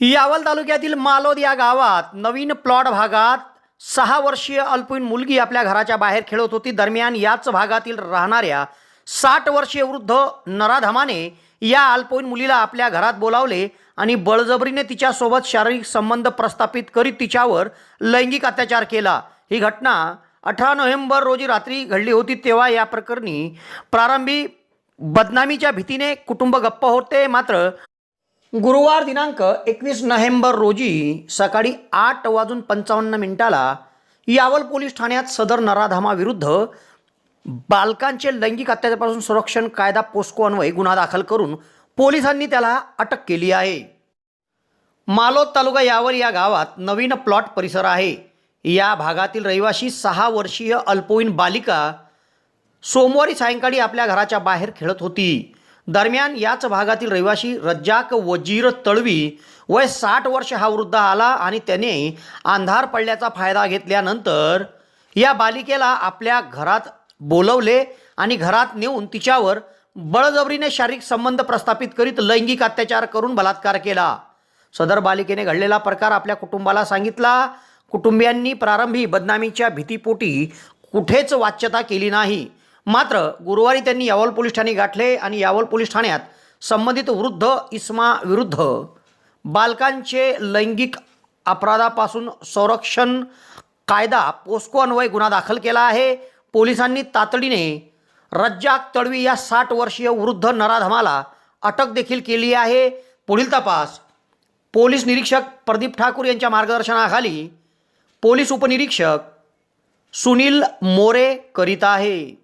यावल तालुक्यातील मालोद या गावात नवीन प्लॉट भागात सहा वर्षीय अल्पवयीन मुलगी आपल्या घराच्या बाहेर खेळत होती. दरम्यान याच भागातील राहणाऱ्या साठ वर्षीय वृद्ध नराधमाने या अल्पवयीन मुलीला आपल्या घरात बोलावले आणि बळजबरीने तिच्यासोबत शारीरिक संबंध प्रस्थापित करीत तिच्यावर लैंगिक अत्याचार केला. ही घटना अठरा नोव्हेंबर रोजी रात्री घडली होती. तेव्हा या प्रकरणी प्रारंभी बदनामीच्या भीतीने कुटुंब गप्प होते. मात्र गुरुवार दिनांक एकवीस नोव्हेंबर रोजी सकाळी आठ वाजून पंचावन्न मिनिटाला यावल पोलीस ठाण्यात सदर नराधामाविरुद्ध बालकांचे लैंगिक अत्याचारापासून संरक्षण कायदा पोस्को अन्वये गुन्हा दाखल करून पोलिसांनी त्याला अटक केली आहे. मालोद तालुका यावल या गावात नवीन प्लॉट परिसर आहे. या भागातील रहिवाशी सहा वर्षीय अल्पवयीन बालिका सोमवारी सायंकाळी आपल्या घराच्या बाहेर खेळत होती. दरम्यान याच भागातील रहिवाशी रज्जाक वजीर तळवी वय साठ वर्ष हा वृद्ध आला आणि त्याने अंधार पडल्याचा फायदा घेतल्यानंतर या बालिकेला आपल्या घरात बोलवले आणि घरात नेऊन तिच्यावर बळजबरीने शारीरिक संबंध प्रस्थापित करीत लैंगिक अत्याचार करून बलात्कार केला. सदर बालिकेने घडलेला प्रकार आपल्या कुटुंबाला सांगितला. कुटुंबियांनी प्रारंभी बदनामीच्या भीतीपोटी कुठेच वाच्यता केली नाही. मात्र गुरुवारी त्यांनी यावल पोलीस ठाणे गाठले आणि यावल पोलीस ठाण्यात संबंधित वृद्ध इस्मा विरुद्ध बालकांचे लैंगिक अपराधापासून संरक्षण कायदा पोस्को अन्वय गुन्हा दाखल केला आहे. पोलिसांनी तातडीने रज्जाक तळवी या साठ वर्षीय वृद्ध नराधमाला अटक देखील केली आहे. पुढील तपास पोलीस निरीक्षक प्रदीप ठाकूर यांच्या मार्गदर्शनाखाली पोलीस उपनिरीक्षक सुनील मोरे करीत आहे.